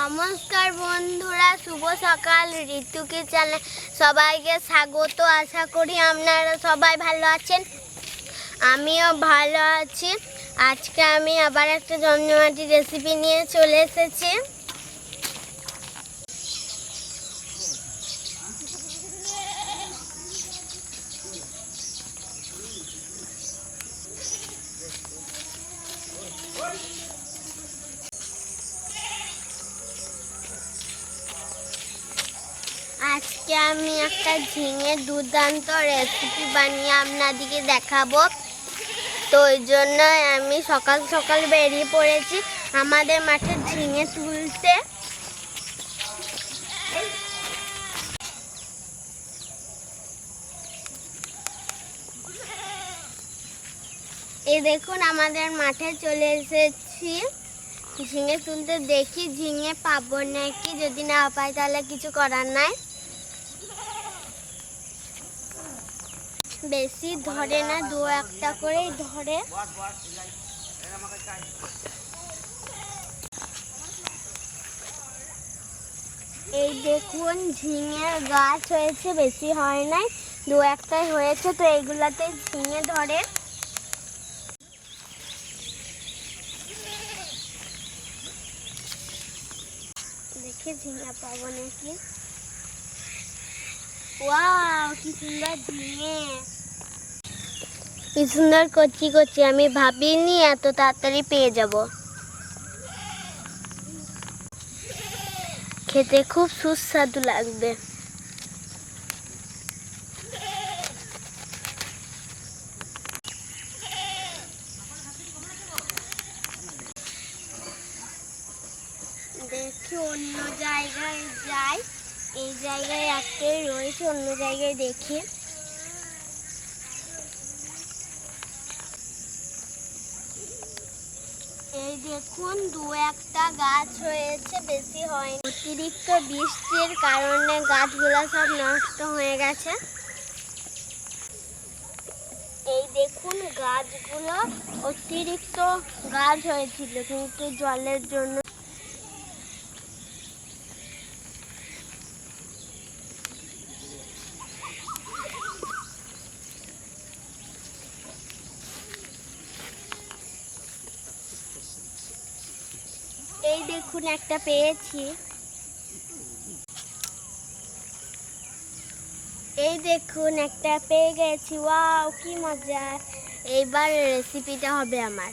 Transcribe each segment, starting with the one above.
নমস্কার বন্ধুরা, শুভ সকাল, ঋতুকে চ্যানেল সবাইকে স্বাগত। আশা করি আপনারা সবাই ভালো আছেন। আমিও ভালো আছি। আজকে আমি আবার একটা জন্মমাটির রেসিপি নিয়ে চলে এসেছি। আজকে আমি একটা ঝিঙে দুর্দান্ত রেসিপি বানিয়ে আপনাদেরকে দেখাবো। তো ওই জন্য আমি সকাল সকাল বেরিয়ে পড়েছি। আমাদের মাঠে ঝিঙে তুলতে। এই দেখুন, আমাদের মাঠে চলে এসেছি। ঝিঙে তুলতে দেখি, ঝিঙে পাবো নাকি? যদি না পাই, তাহলে কিছু করার নাই। বেশি ধরে না, দু একটা করেই ধরে। এই দেখুন, ঝিঙের গাছ হয়েছে, বেশি হয় নাই, দু একটাই হয়েছে, তো এইগুলাতে ঝিঙে ধরে। দেখে ঝিঙে পাবো নাকি? ওয়াও, কি সুন্দর ঝিঙে! কি সুন্দর কচি করছি, আমি ভাবিনি এত তাড়াতাড়ি পেয়ে যাব। খেতে খুব সুস্বাদু লাগবে। দেখি অন্য জায়গায় যাই, এই জায়গায় একটাই রয়েছে, অন্য জায়গায় দেখি এই দেখুন, দু একটা গাছ হয়েছে, বেশি হয়নি। অতিরিক্ত বৃষ্টির কারণে গাছগুলো সব নষ্ট হয়ে গেছে। এই দেখুন, গাছগুলো অতিরিক্ত গাছ হয়েছিল, কিন্তু জলের জন্য এই দেখুন একটা পেয়েছি। এই দেখুন একটা পেয়ে গেছি। ওয়াও কি মজা এইবার রেসিপিটা হবে আমার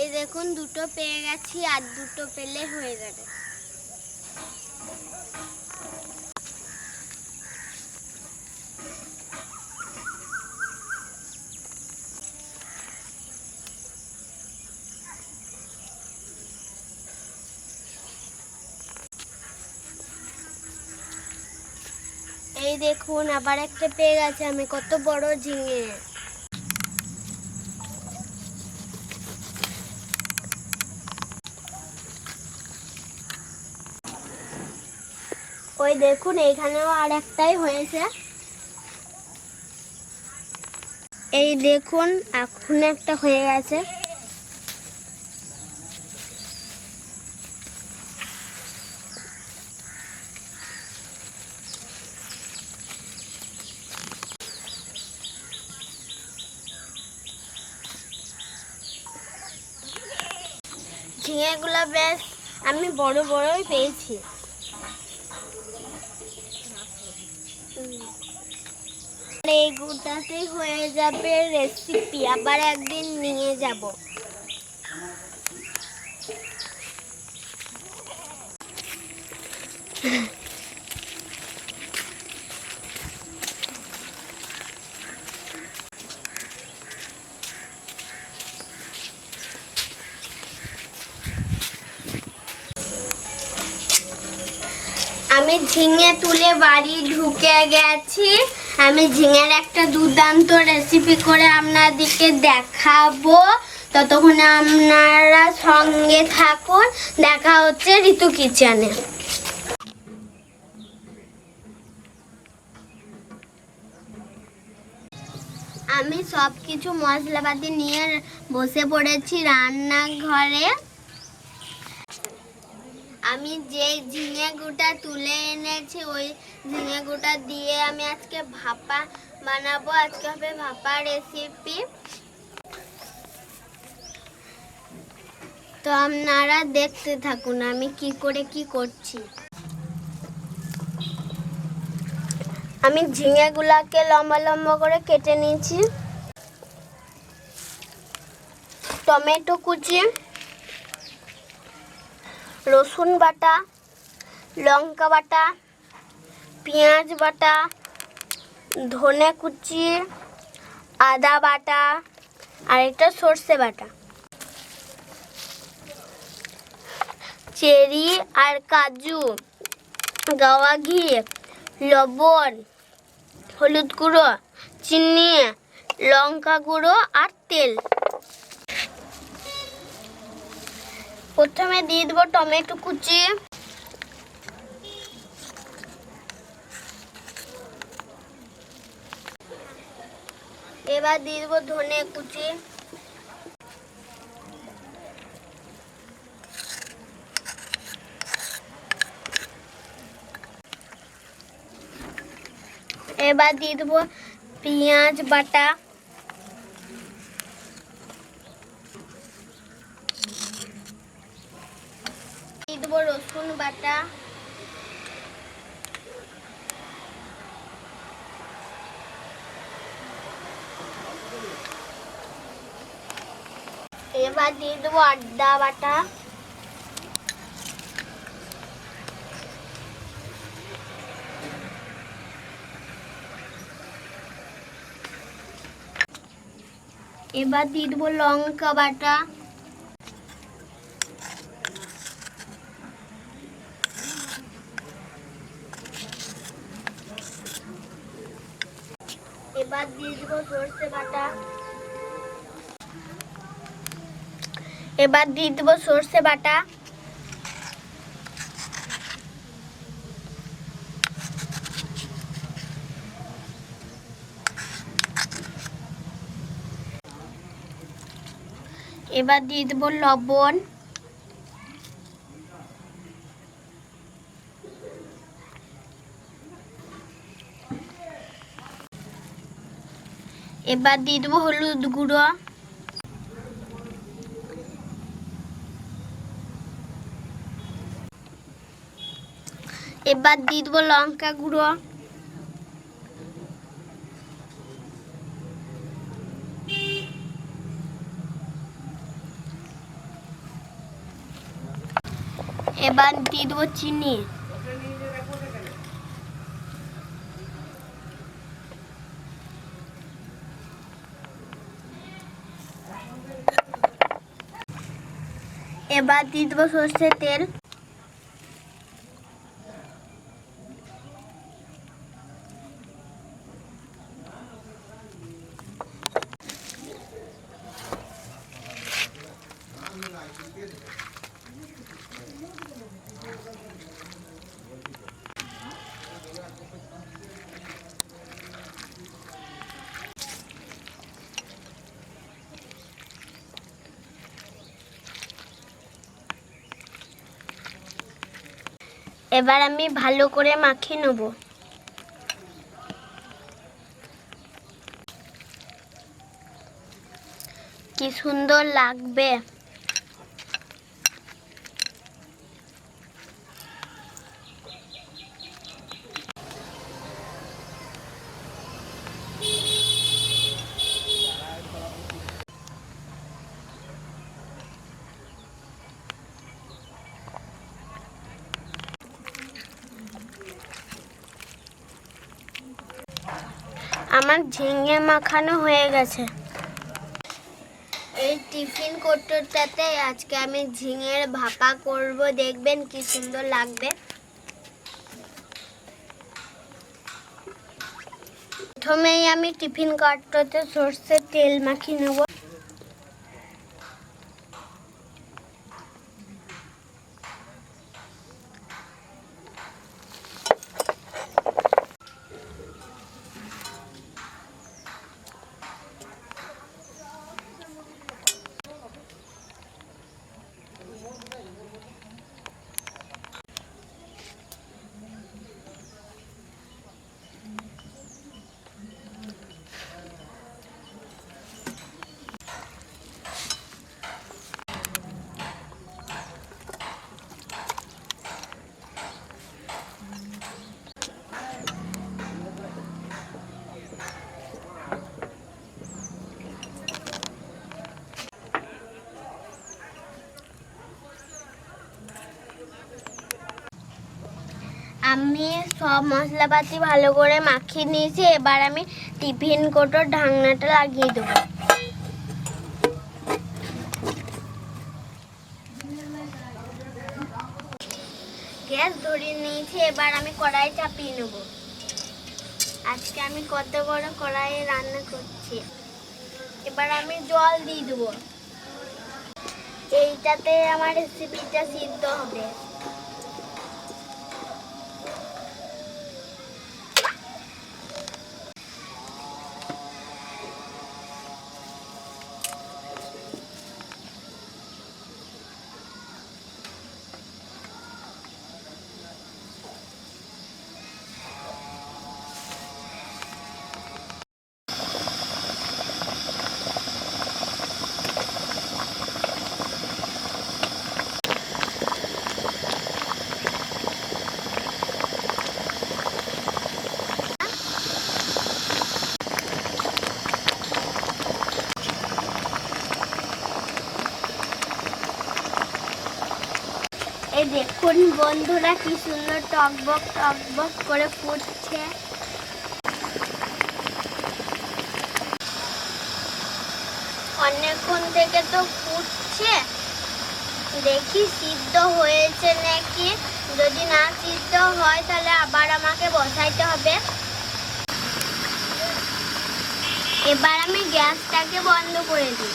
এই দেখুন দুটো পেয়ে গেছি আর দুটো পেলে হয়ে যাবে। এই দেখুন, আবার একটা পেয়ে গেছে আমি, কত বড় ঝিঙে। দেখুন এইখানেও আর একটাই হয়েছে। এই দেখুন, এখন একটা হয়ে গেছে। ঝিঙেগুলো বেশ আমি বড় বড়ই পেয়েছি। এই হয়ে যাবে রেসিপি আবার একদিন নিয়ে যাব। আমি ঝিঙে তুলে বাড়ি ঢুকে গেছি। আমি ঝিঙের একটা দুর্দান্ত রেসিপি করে আপনাদেরকে দেখাবো। ততক্ষণে আপনারা সঙ্গে থাকুন। দেখা হচ্ছে ঋতু কিচেনে আমি সব কিছু মশলাপাতি নিয়ে বসে পড়েছি রান্নাঘরে। আমি যে ঝিঙে গুটা তুলে এনেছি, ওই ঝিঙে গুটা দিয়ে আমি আজকে ভাপা বানাবো। আজকে হবে ভাপা রেসিপি তো আপনারা দেখতে থাকুন আমি কি করে কি করছি। আমি ঝিঙেগুলাকে লম্বা লম্বা করে কেটে নিয়েছি। টমেটো কুচি। রসুন বাটা, লঙ্কা বাটা, পেঁয়াজ বাটা, ধনে কুচি, আদা বাটা, আর একটা সর্ষে বাটা। চেরি আর কাজু, গাওয়া ঘি, লবণ, হলুদ গুঁড়ো, চিনি, লঙ্কা গুঁড়ো আর তেল। প্রথমে দিয়ে দেবো টমেটো কুচি। এবার দিয়ে দেবো ধনে কুচি। এবার দিয়ে দেবো পেঁয়াজ বাটা দিয়ে দেবো রসুন বাটা এবার দিয়ে দেবো আড্ডা বাটা। এবার দিয়ে দেবো লঙ্কা বাটা এবার দিয়ে দেবো সর্ষে বাটা এবার দিয়ে দেবো সর্ষে বাটা। এবার দিয়ে দেবো লবণ। এবার দিয়ে দেবো হলুদ গুঁড়ো। এবার দিয়ে দেবো লঙ্কা গুঁড়ো। এবার দিয়ে দেবো চিনি। এবার দিয়ে দেবো সর্ষের তেল। এবার আমি ভালো করে মাখিয়ে নেব। কি সুন্দর লাগবে। আমার ঝিঙে মাখানো হয়ে গেছে। এই টিফিন কোটোটাতে আজকে আমি ঝিঙের ভাপা করব। দেখবেন কি সুন্দর লাগবে। প্রথমেই আমি টিফিন কাটতে সর্ষের তেল মাখিয়ে নেব। আমি সব মশলাপাতি ভালো করে মাখিয়ে নিয়েছি, এবার আমি টিফিন কোটোর ঢাকনাটা লাগিয়ে দেবো। গ্যাস ধরিয়ে নিয়েছি, এবার আমি কড়াই চাপিয়ে নেব। আজকে আমি কত বড় কড়াইয়ে রান্না করছি। এবার আমি জল দিয়ে দেবো। এইটাতে আমার রেসিপিটা সিদ্ধ হবে। দেখুন, বন্ধুরা কি সুন্দর টকবক টকবক করে ফুটছে। অনেকক্ষণ থেকে তো ফুটছে। দেখি সিদ্ধ হয়েছে নাকি? যদি না সিদ্ধ হয়, তাহলে আবার আমাকে বসাইতে হবে। এবার আমি গ্যাসটাকে বন্ধ করে দিই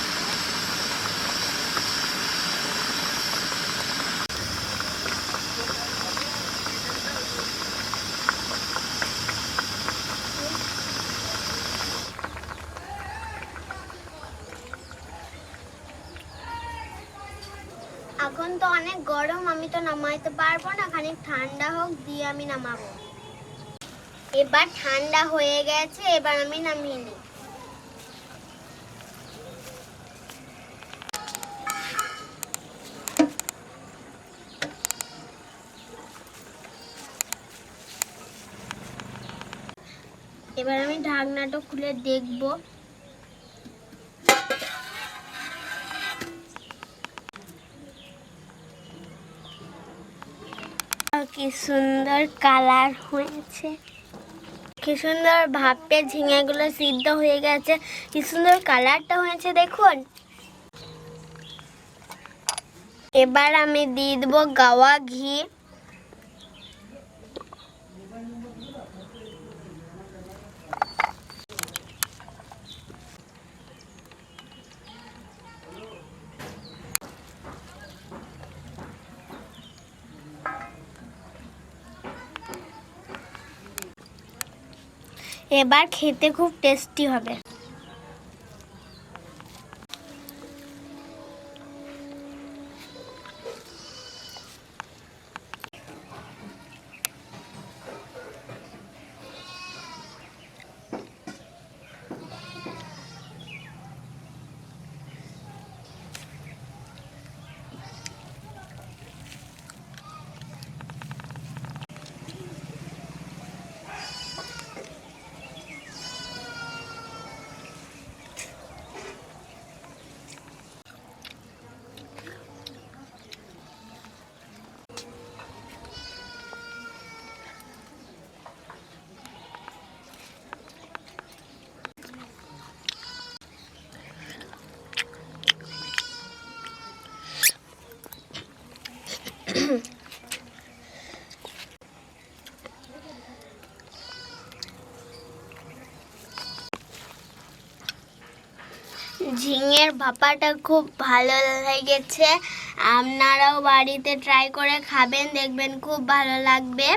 এখন তো অনেক গরম আমি তো নামাইতে পারব না, খানিক ঠান্ডা হোক দিয়ে আমি নামাবো। এবার ঠান্ডা হয়ে গেছে, এবার আমি নামিয়ে নিই। এবার আমি ঢাকনাটা খুলে দেখব। সুন্দর কালার হয়েছে। কি সুন্দর ভাপে ঝিঙেগুলো সিদ্ধ হয়ে গেছে। কি সুন্দর কালারটা হয়েছে, দেখুন। এবার আমি দিয়ে দেবো গাওয়া ঘি। এবার খেতে খুব টেস্টি হবে। এর ভাপাটা খুব ভালো লেগেছে। আপনারাও বাড়িতে ট্রাই করে খাবেন, দেখবেন খুব ভালো লাগবে।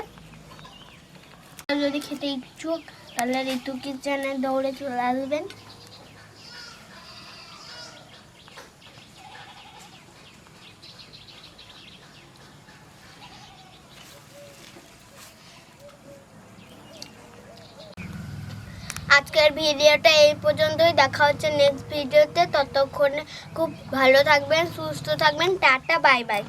যদি খেতে ইচ্ছুক, তাহলে ঋতু কিচেনে দৌড়ে চলে আসবেন। আজকের ভিডিওটা এই পর্যন্তই। দেখা হচ্ছে নেক্সট ভিডিওতে। ততক্ষণে খুব ভালো থাকবেন, সুস্থ থাকবেন। Tata, bye bye.